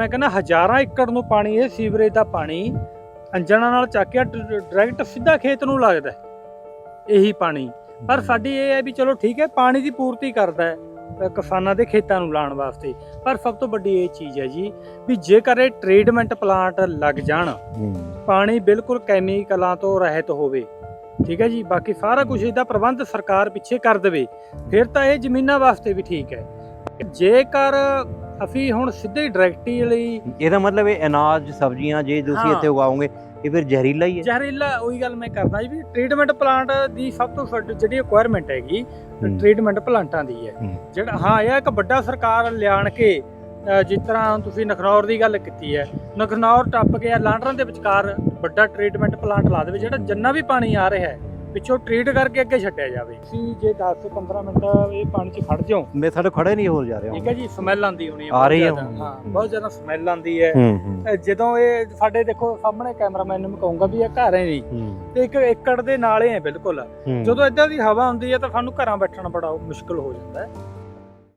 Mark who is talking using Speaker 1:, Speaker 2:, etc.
Speaker 1: ਮੈਂ ਕਹਿੰਦਾ ਹਜ਼ਾਰਾਂ ਏਕੜ ਨੂੰ ਪਾਣੀ ਇਹ ਸੀਵਰੇਜ ਦਾ ਪਾਣੀ ਅੰਜਣਾ ਨਾਲ ਚੱਕ ਕੇ ਡਾਇਰੈਕਟ ਸਿੱਧਾ ਖੇਤ ਨੂੰ ਲੱਗਦਾ। ਇਹੀ ਪਾਣੀ। ਪਰ ਸਾਡੀ ਇਹ ਹੈ ਵੀ ਚਲੋ ਠੀਕ ਹੈ ਪਾਣੀ ਦੀ ਪੂਰਤੀ ਕਰਦਾ ਹੈ ਕਿਸਾਨਾਂ ਦੇ ਖੇਤਾਂ ਨੂੰ ਲਾਉਣ ਵਾਸਤੇ। ਪਰ ਸਭ ਤੋਂ ਵੱਡੀ ਇਹ ਚੀਜ਼ ਹੈ ਜੀ ਵੀ ਜੇਕਰ ਇਹ ਟ੍ਰੀਟਮੈਂਟ ਪਲਾਂਟ ਲੱਗ ਜਾਣ ਪਾਣੀ ਬਿਲਕੁਲ ਕੈਮੀਕਲਾਂ ਤੋਂ ਰਹਿਤ ਹੋਵੇ ਠੀਕ ਹੈ ਜੀ ਬਾਕੀ ਸਾਰਾ ਕੁਝ ਇਹਦਾ ਪ੍ਰਬੰਧ ਸਰਕਾਰ ਪਿੱਛੇ ਕਰ ਦੇਵੇ ਫਿਰ ਤਾਂ ਇਹ ਜ਼ਮੀਨਾਂ ਵਾਸਤੇ ਵੀ ਠੀਕ ਹੈ। ਜੇਕਰ ਅਸੀਂ ਹੁਣ ਸਿੱਧੇ ਡਾਇਰੈਕਟੀ ਲਈ
Speaker 2: ਇਹਦਾ ਮਤਲਬ ਇਹ ਅਨਾਜ ਸਬਜ਼ੀਆਂ ਜੇ ਤੁਸੀਂ
Speaker 1: ਹਾਂ।
Speaker 2: ਇੱਥੇ ਉਗਾਓਗੇ ਇਹ ਫਿਰ ਜ਼ਹਿਰੀਲਾ ਹੀ ਹੈ
Speaker 1: ਜ਼ਹਿਰੀਲਾ ਉਹੀ ਗੱਲ ਮੈਂ ਕਰਦਾ ਜੀ ਵੀ ਟ੍ਰੀਟਮੈਂਟ ਪਲਾਂਟ ਦੀ ਸਭ ਤੋਂ ਵੱਡੀ ਜਿਹੜੀ ਰਿਕੁਆਇਰਮੈਂਟ ਹੈਗੀ
Speaker 2: ਹੂੰ।
Speaker 1: ਟ੍ਰੀਟਮੈਂਟ ਪਲਾਂਟਾਂ ਦੀ ਹੈ
Speaker 2: ਹੂੰ।
Speaker 1: ਜਿਹੜਾ ਹਾਂ ਇਹ ਇੱਕ ਵੱਡਾ ਸਰਕਾਰ ਲਿਆਣ ਕੇ ਅ, ਜਿਸ ਤਰ੍ਹਾਂ ਤੁਸੀਂ ਨਖਨੌਰ ਦੀ ਗੱਲ ਕੀਤੀ ਹੈ ਨਖਨੌਰ ਟੱਪ ਕੇ ਲਾਂਡਰਾਂ ਦੇ ਵਿਚਕਾਰ ਵੱਡਾ ਟ੍ਰੀਟਮੈਂਟ ਪਲਾਂਟ ਲਾ ਦੇਵੇ ਜਿਹੜਾ ਜਿੰਨਾ ਵੀ ਪਾਣੀ ਆ ਰਿਹਾ ਹੈ ਪਿੱਛੋਂ ਟ੍ਰੀਟ ਕਰਕੇ ਅੱਗੇ ਛੱਡਿਆ ਜਾਵੇ। ਤੁਸੀਂ ਜੇ 10 ਤੋਂ 15 ਮਿੰਟ ਇਹ ਪਾਣੀ 'ਚ ਖੜ ਜਾਓ।
Speaker 2: ਮੈਂ ਸਾਡੇ ਖੜੇ ਨਹੀਂ ਹੋ ਜਾ ਰਿਹਾ
Speaker 1: ਠੀਕ ਹੈ ਜੀ ਸਮੈਲ ਆਉਂਦੀ ਹੋਣੀ
Speaker 2: ਆ
Speaker 1: ਬਹੁਤ
Speaker 2: ਰਹੀ ਹੈ।
Speaker 1: ਹਾਂ ਬਹੁਤ ਜ਼ਿਆਦਾ ਸਮੈਲ ਆਉਂਦੀ ਹੈ। ਜਦੋਂ ਇਹ ਸਾਡੇ ਦੇਖੋ ਸਾਹਮਣੇ ਕੈਮਰਾਮੈਨ ਨੂੰ ਕਹੂੰਗਾ ਵੀ ਇਹ ਘਰ ਹੈ ਨਹੀਂ
Speaker 2: ਹੂੰ।
Speaker 1: ਤੇ ਇੱਕ ਏਕੜ ਦੇ ਨਾਲੇ ਹੈ ਬਿਲਕੁਲ। ਜਦੋਂ ਇਦਾਂ ਦੀ ਹਵਾ ਹੁੰਦੀ ਹੈ ਤਾਂ ਸਾਨੂੰ ਘਰਾਂ ਬੈਠਣਾ ਬੜਾ ਮੁਸ਼ਕਲ ਹੋ ਜਾਂਦਾ ਹੈ।